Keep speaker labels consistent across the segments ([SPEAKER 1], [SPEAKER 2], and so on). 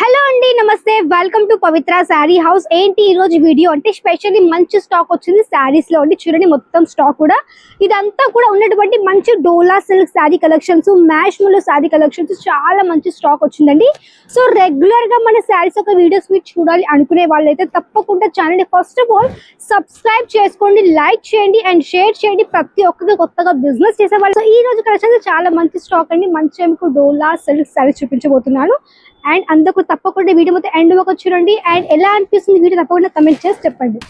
[SPEAKER 1] Hello అండి నమస్తే. Welcome to Pavitra sari house ఏంటి ఈ రోజు వీడియో అంటే స్పెషల్లీ మంచి స్టాక్ వచ్చింది శారీస్లో అండి చూడండి మొత్తం స్టాక్ కూడా. ఇదంతా కూడా ఉన్నటువంటి మంచి డోలా సిల్క్ శారీ కలెక్షన్స్ మ్యాష్ శారీ కలెక్షన్స్ చాలా మంచి స్టాక్ వచ్చిందండి. సో రెగ్యులర్గా మన శారీస్ ఒక వీడియోస్ మీరు చూడాలి అనుకునే వాళ్ళైతే తప్పకుండా channel first of all subscribe చేసుకోండి లైక్ చేయండి అండ్ షేర్ చేయండి. ప్రతి ఒక్కరికి కొత్తగా బిజినెస్ చేసే వాళ్ళు. సో ఈ రోజు కలెక్షన్ చాలా మంచి స్టాక్ అండి. మంచి మీకు డోలా సిల్క్ శారీ చూపించబోతున్నాను. అండ్ అందుకు తప్పకుండా వీడియో మొత్తం ఎండ్ వరకు చూడండి. అండ్ ఎలా అనిపిస్తుంది వీడియో తప్పకుండా కమెంట్ చేసి చెప్పండి.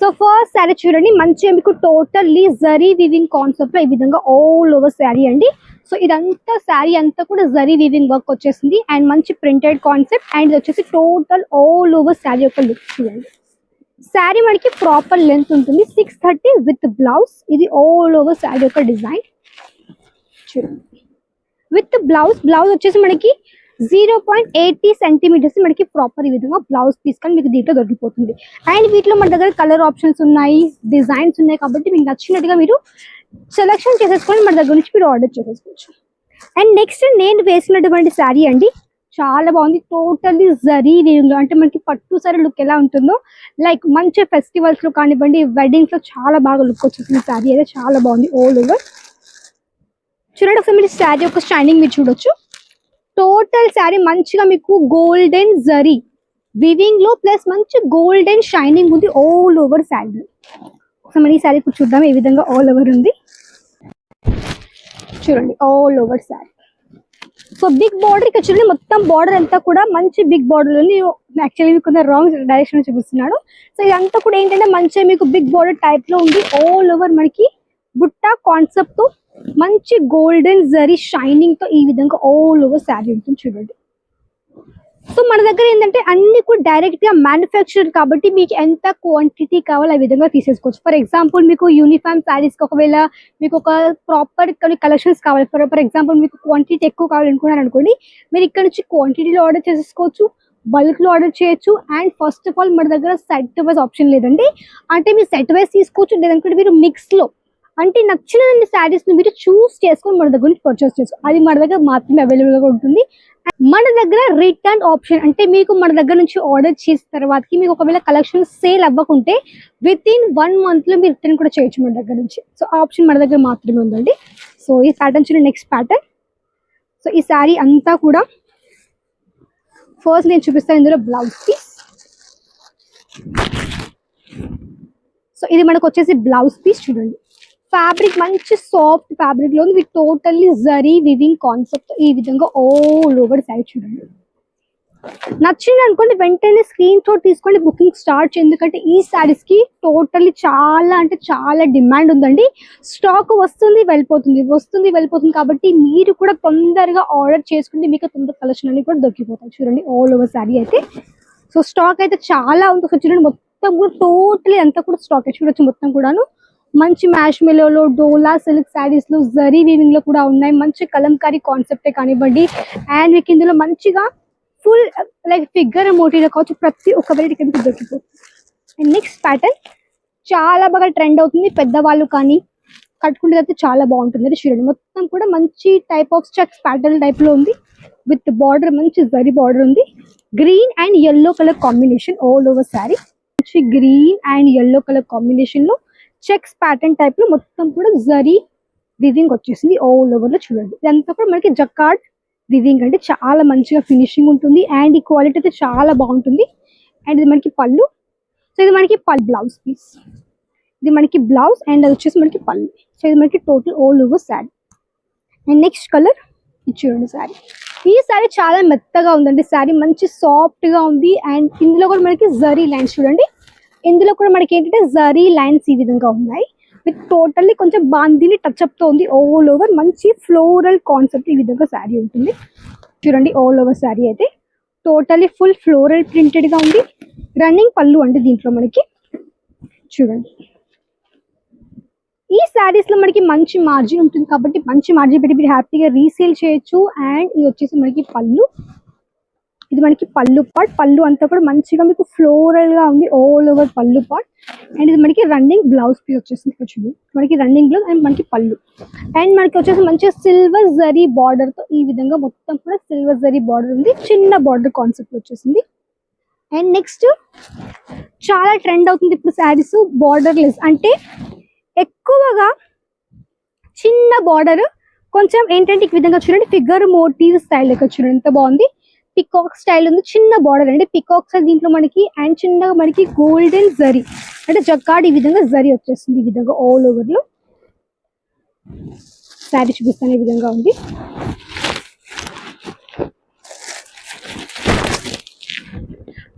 [SPEAKER 1] సో ఫస్ట్ శారీ చూడండి. మంచిగా మీకు టోటల్లీ జరీ వివింగ్ కాన్సెప్ట్లో ఈ విధంగా ఆల్ ఓవర్ శారీ అండి. సో ఇదంతా శారీ అంతా కూడా జరీ వివింగ్ వర్క్ వచ్చేసింది. అండ్ మంచి ప్రింటెడ్ కాన్సెప్ట్ అండ్ ఇది వచ్చేసి టోటల్ ఆల్ ఓవర్ శారీ యొక్క లుక్ చూడండి. శారీ మనకి ప్రాపర్ లెంత్ ఉంటుంది. సిక్స్ థర్టీ విత్ బ్లౌజ్ ఇది ఆల్ ఓవర్ శారీ యొక్క డిజైన్ చూడండి. విత్ బ్లౌజ్ బ్లౌజ్ వచ్చేసి మనకి జీరో పాయింట్ ఎయిటీ సెంటీమీటర్స్ మనకి ప్రాపర్ ఈ విధంగా బ్లౌజ్ పీస్ కానీ మీకు దీంట్లో దొరికిపోతుంది. అండ్ వీటిలో మన దగ్గర కలర్ ఆప్షన్స్ ఉన్నాయి డిజైన్స్ ఉన్నాయి కాబట్టి మీకు నచ్చినట్టుగా మీరు సెలెక్షన్ చేసేసుకొని మన దగ్గర నుంచి మీరు ఆర్డర్ చేసేసుకోవచ్చు. అండ్ నెక్స్ట్ నేను వేసినటువంటి శారీ అండి చాలా బాగుంది టోటల్లీ జరీ వేవింగ్ అంటే మనకి పట్టు సారీ లుక్ ఎలా ఉంటుందో లైక్ మంచి ఫెస్టివల్స్లో కానివ్వండి వెడ్డింగ్స్లో చాలా బాగా లుక్ వచ్చేసింది శారీ అయితే చాలా బాగుంది ఆల్ ఓవర్ చూడండి ఒకసారి మీరు శారీ యొక్క స్టాండింగ్ మీరు చూడొచ్చు. టోటల్ శారీ మంచిగా మీకు గోల్డెన్ జరీ. వివింగ్లో ప్లస్ మంచి గోల్డెన్ షైనింగ్ ఉంది ఆల్ ఓవర్ శారీ. సో మరి ఈ శారీ ఇప్పుడు చూద్దాం ఏ విధంగా ఆల్ ఓవర్ ఉంది. చూడండి all over sari. So big border ఇక్కడ చూడండి మొత్తం బార్డర్ అంతా కూడా మంచి బిగ్ బార్డర్ ఉంది. యాక్చువల్లీ మీకు రాంగ్ డైరెక్షన్ చూపిస్తున్నాడు సో ఇదంతా కూడా ఏంటంటే మంచిగా మీకు బిగ్ బార్డర్ టైప్లో ఉంది. ఆల్ ఓవర్ మనకి బుట్ట కాన్సెప్ట్తో మంచి గోల్డెన్ జరీ షైనింగ్తో ఈ విధంగా ఆల్ ఓవర్ శారీ ఉంటుంది చూడండి. సో మన దగ్గర ఏంటంటే అన్ని కూడా డైరెక్ట్గా మ్యానుఫ్యాక్చర్ కాబట్టి మీకు ఎంత క్వాంటిటీ కావాలో ఆ విధంగా తీసేసుకోవచ్చు. ఫర్ ఎగ్జాంపుల్ మీకు యూనిఫామ్ శారీస్ ఒకవేళ మీకు ఒక ప్రాపర్ కొన్ని కలెక్షన్స్ కావాలి. ఫర్ ఫర్ ఎగ్జాంపుల్ మీకు క్వాంటిటీ ఎక్కువ కావాలనుకున్నారు అనుకోండి మీరు ఇక్కడ నుంచి క్వాంటిటీలో ఆర్డర్ చేసేసుకోవచ్చు బల్క్లో ఆర్డర్ చేయొచ్చు అండ్ ఫస్ట్ ఆఫ్ ఆల్ మన దగ్గర సెట్ వైజ్ ఆప్షన్ లేదండి. అంటే మీరు సెట్ వైజ్ తీసుకోవచ్చు లేదనుకుంటే మీరు మిక్స్లో అంటే నచ్చిన శారీస్ని మీరు చూస్ చేసుకొని మన దగ్గర నుంచి పర్చేస్ చేసుకో. అది మన దగ్గర మాత్రమే అవైలబుల్గా ఉంటుంది. మన దగ్గర రిటర్న్ ఆప్షన్ అంటే మీకు మన దగ్గర నుంచి ఆర్డర్ చేసిన తర్వాతకి మీకు ఒకవేళ కలెక్షన్ సేల్ అవ్వకుంటే విత్ ఇన్ వన్ మంత్లో మీరు రిటర్న్ కూడా చేయొచ్చు మన దగ్గర నుంచి. సో ఆప్షన్ మన దగ్గర మాత్రమే ఉందండి. సో ఈ ప్యాటర్న్ చూడండి నెక్స్ట్ ప్యాటర్న్ సో ఈ శారీ అంతా కూడా ఫస్ట్ నేను చూపిస్తాను ఇందులో బ్లౌజ్ పీస్ సో ఇది మనకు వచ్చేసి బ్లౌజ్ పీస్ చూడండి. ఫ్యాబ్రిక్ మంచి సాఫ్ట్ ఫ్యాబ్రిక్లో ఉంది. With totally zari weaving concept ఈ విధంగా ఆల్ ఓవర్ సైడ్ చూడండి. నచ్చింది అనుకోండి వెంటనే స్క్రీన్ షాట్ తీసుకోండి. బుకింగ్ స్టార్ట్ ఎందుకంటే ఈ శారీస్కి టోటల్లీ చాలా అంటే చాలా డిమాండ్ ఉందండి. స్టాక్ వస్తుంది వెళ్ళిపోతుంది. వస్తుంది వెళ్ళిపోతుంది కాబట్టి మీరు కూడా తొందరగా ఆర్డర్ చేసుకుంటే మీకు తొందర కలెక్షన్ అన్ని కూడా దొరికిపోతాయి. చూడండి ఆల్ ఓవర్ శారీ అయితే. సో స్టాక్ అయితే చాలా ఉంది. సో చూడండి మొత్తం కూడా టోటలీ అంతా కూడా స్టాక్ చూడొచ్చు మొత్తం కూడాను. మంచి మ్యాష్ మెలోలో డోలా సిల్క్ శారీస్లో జరీ వీవింగ్లో కూడా ఉన్నాయి. మంచి కలంకారీ కాన్సెప్టే కానివ్వండి. అండ్ మీకు ఇందులో మంచిగా ఫుల్ లైక్ ఫిగర్ మోటీలో కావచ్చు ప్రతి ఒక్క వెరైటీ కింద దొరికిపోతుంది అండ్ నెక్స్ట్ ప్యాటర్న్ చాలా బాగా ట్రెండ్ అవుతుంది. పెద్దవాళ్ళు కానీ కట్టుకుంటే అయితే చాలా బాగుంటుంది. అది చూడండి మొత్తం కూడా మంచి టైప్ ఆఫ్ చెక్స్ ప్యాటర్న్ టైప్లో ఉంది. విత్ బార్డర్ మంచి జరీ బార్డర్ ఉంది. Green and yellow colour combination all over sari. మంచి గ్రీన్ అండ్ ఎల్లో కలర్ కాంబినేషన్లో చెక్స్ ప్యాటర్న్ టైప్లో మొత్తం కూడా జరీ వివింగ్ వచ్చేసింది ఆల్ ఓవర్లో చూడండి. ఇదంతా కూడా మనకి జకార్డ్ వివింగ్ అంటే చాలా మంచిగా ఫినిషింగ్ ఉంటుంది అండ్ ఈ క్వాలిటీ అయితే చాలా బాగుంటుంది. అండ్ ఇది మనకి పళ్ళు. సో ఇది మనకి పల్ బ్లౌజ్ పీస్ ఇది మనకి బ్లౌజ్ అండ్ అది వచ్చేసి మనకి పళ్ళు. సో ఇది మనకి total all over sari and next colour ఇది చూడండి శారీ ఈ శారీ చాలా మెత్తగా ఉందండి. శారీ మంచి సాఫ్ట్గా ఉంది. అండ్ ఇందులో కూడా మనకి జరీ లైన్స్ చూడండి. ఇందులో కూడా మనకి ఏంటంటే జరీ లైన్స్ ఈ విధంగా ఉన్నాయి. విత్ టోటల్లీ కొంచెం బాందిని టచ్ అప్తో ఉంది ఆల్ ఓవర్ మంచి ఫ్లోరల్ కాన్సెప్ట్ ఈ విధంగా శారీ ఉంటుంది. చూడండి ఆల్ ఓవర్ శారీ అయితే టోటల్లీ ఫుల్ ఫ్లోరల్ ప్రింటెడ్గా ఉంది. రన్నింగ్ పళ్ళు అండి దీంట్లో మనకి. చూడండి. ఈ శారీస్లో మనకి మంచి మార్జిన్ ఉంటుంది కాబట్టి మంచి మార్జిన్ పెట్టి మీరు హ్యాపీగా రీసేల్ చేయొచ్చు. అండ్ ఇది వచ్చేసి మనకి పళ్ళు. ఇది మనకి పళ్ళు పాట్. పళ్ళు అంతా కూడా మంచిగా మీకు ఫ్లోరల్గా ఉంది. ఆల్ ఓవర్ పళ్ళు పాట్. అండ్ ఇది మనకి రన్నింగ్ బ్లౌజ్ పీస్ వచ్చేసింది చూడండి మనకి రన్నింగ్ బ్లౌజ్ అండ్ మనకి పళ్ళు. అండ్ మనకి వచ్చేసి మంచిగా సిల్వర్ జరీ బార్డర్తో ఈ విధంగా మొత్తం కూడా సిల్వర్ జరీ బార్డర్ ఉంది. చిన్న బార్డర్ కాన్సెప్ట్ వచ్చేసింది. అండ్ నెక్స్ట్ చాలా ట్రెండ్ అవుతుంది ఇప్పుడు శారీస్ బార్డర్ లెస్ అంటే ఎక్కువగా చిన్న బార్డర్ కొంచెం ఏంటంటే ఈ విధంగా చూడండి. ఫిగర్ మోటివ్ స్టైల్ ఇక్కడ చూడండి. ఎంత బాగుంది? పికాక్ స్టైల్ ఉంది. చిన్న బార్డర్ అండి. పికాక్ స్టైల్ దీంట్లో మనకి అండ్ చిన్నగా మనకి గోల్డెన్ జరీ అంటే జక్కాడ్ ఈ విధంగా జరీ వచ్చేస్తుంది. ఈ విధంగా ఆల్ ఓవర్లో. శారీ చూపిస్తాను ఈ విధంగా ఉంది.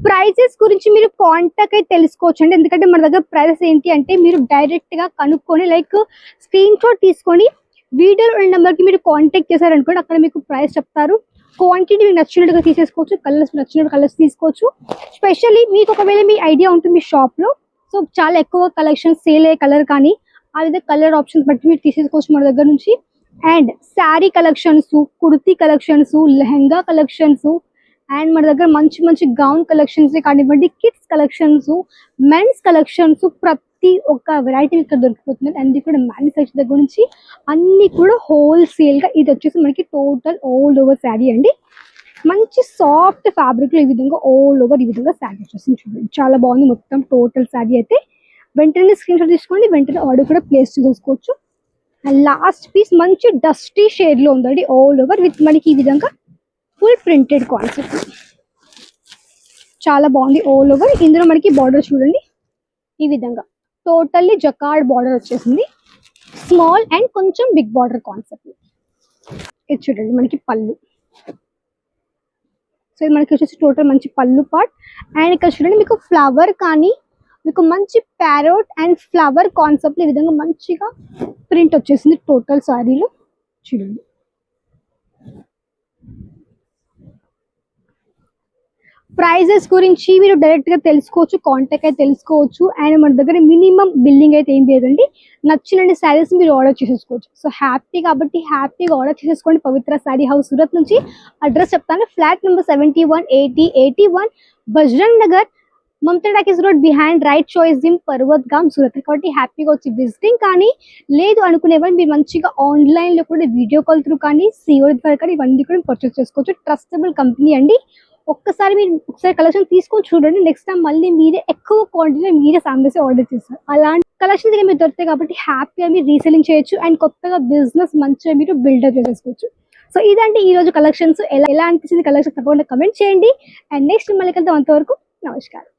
[SPEAKER 1] ప్రైజెస్ గురించి మీరు కాంటాక్ట్ అయితే తెలుసుకోవచ్చు అండి ఎందుకంటే మన దగ్గర ప్రైజెస్ ఏంటి అంటే మీరు డైరెక్ట్గా కనుక్కొని లైక్ స్క్రీన్ షాట్ తీసుకొని వీడియో నెంబర్కి మీరు కాంటాక్ట్ చేశారనుకోండి అక్కడ మీకు ప్రైస్ చెప్తారు. క్వాంటిటీ మీకు నచ్చినట్టుగా తీసేసుకోవచ్చు కలర్స్ నచ్చినట్టు కలర్స్ తీసుకోవచ్చు. స్పెషల్లీ మీకు ఒకవేళ మీ ఐడియా ఉంటుంది మీ షాప్లో సో చాలా ఎక్కువ కలెక్షన్ సేల్ అయ్యే కలర్ కానీ ఆ విధంగా కలర్ ఆప్షన్స్ బట్టి మీరు తీసేసుకోవచ్చు మన దగ్గర నుంచి. And sari collections kurti collections lehenga collections and మన దగ్గర మంచి మంచి గౌన్ కలెక్షన్స్ కానివ్వండి కిడ్స్ కలెక్షన్స్ మెన్స్ కలెక్షన్స్ ప్రతి ప్రతి ఒక్క వెరైటీ ఇక్కడ దొరికిపోతుంది అండ్ కూడా మ్యానుఫ్యాక్చర్ దగ్గర నుంచి అన్ని కూడా హోల్సేల్గా ఇది వచ్చేసి మనకి టోటల్ ఆల్ ఓవర్ శారీ అండి. మంచి సాఫ్ట్ ఫ్యాబ్రిక్లో ఈ విధంగా ఆల్ ఓవర్ ఈ విధంగా శారీ వచ్చేసింది చూడండి. చాలా బాగుంది మొత్తం టోటల్ శారీ అయితే. వెంటనే స్క్రీన్ షాట్ తీసుకోండి. వెంటనే ఆర్డర్ కూడా ప్లేస్ చేసుకోవచ్చు. అండ్ లాస్ట్ పీస్ మంచి డస్టీ షేడ్లో ఉందండి. ఆల్ ఓవర్ విత్ మనకి ఈ విధంగా ఫుల్ ప్రింటెడ్ కాన్సెప్ట్ చాలా బాగుంది. ఆల్ ఓవర్ ఇందులో మనకి బార్డర్ చూడండి. ఈ విధంగా. టోటల్లీ జకార్డ్ బార్డర్ వచ్చేసింది. స్మాల్ అండ్ కొంచెం బిగ్ బార్డర్ కాన్సెప్ట్. ఇది చూడండి మనకి పళ్ళు. సో ఇది మనకి వచ్చేసి టోటల్ మంచి పళ్ళు పార్ట్. అండ్ ఇక్కడ చూడండి మీకు ఫ్లవర్ కానీ మీకు మంచి ప్యారోట్ అండ్ ఫ్లవర్ కాన్సెప్ట్ ఈ విధంగా మంచిగా ప్రింట్ వచ్చేసింది టోటల్ సారీలో. చూడండి. ప్రైజెస్ గురించి మీరు డైరెక్ట్గా తెలుసుకోవచ్చు కాంటాక్ట్ అయితే తెలుసుకోవచ్చు. అండ్ మన దగ్గర మినిమం బిల్లింగ్ అయితే ఏం లేదండి. నచ్చిన శారీస్ మీరు ఆర్డర్ చేసేసుకోవచ్చు. సో హ్యాపీ కాబట్టి హ్యాపీగా ఆర్డర్ చేసేసుకోండి. పవిత్ర శారీ హౌస్ సూరత్ నుంచి అడ్రస్ చెప్తాను. Flat number seventy one eighty eighty one Bajrang Nagar Mamta talkies road behind right choice gym Parvat Gam Surat. కాబట్టి హ్యాపీగా వచ్చి విజిటింగ్ కానీ లేదు అనుకునే వాళ్ళు మీరు మంచిగా ఆన్లైన్లో కూడా వీడియో కాల్ త్రూ కానీ సిఓ ద్వారా కానీ ఇవన్నీ కూడా పర్చేస్ చేసుకోవచ్చు. ట్రస్టబుల్ కంపెనీ అండి. ఒక్కసారి మీరు ఒకసారి కలెక్షన్ తీసుకొని చూడండి. నెక్స్ట్ టైం మళ్ళీ మీరే ఎక్కువ క్వాంటిటీ మీరే సాంగ్స్ ఆర్డర్ చేస్తారు. అలాంటి కలెక్షన్స్ ఇక మీరు దొరుకుతాయి కాబట్టి హ్యాపీగా మీరు రీసెలింగ్ చేయొచ్చు అండ్ కొత్తగా బిజినెస్ మంచిగా మీరు బిల్డప్ చేసుకోవచ్చు సో ఇదంటే ఈ రోజు కలెక్షన్స్ ఎలా ఎలా అనిపించింది కలెక్షన్ తప్పకుండా కమెంట్ చేయండి. అండ్ నెక్స్ట్ మళ్ళీ కలిసి అంతవరకు నమస్కారం.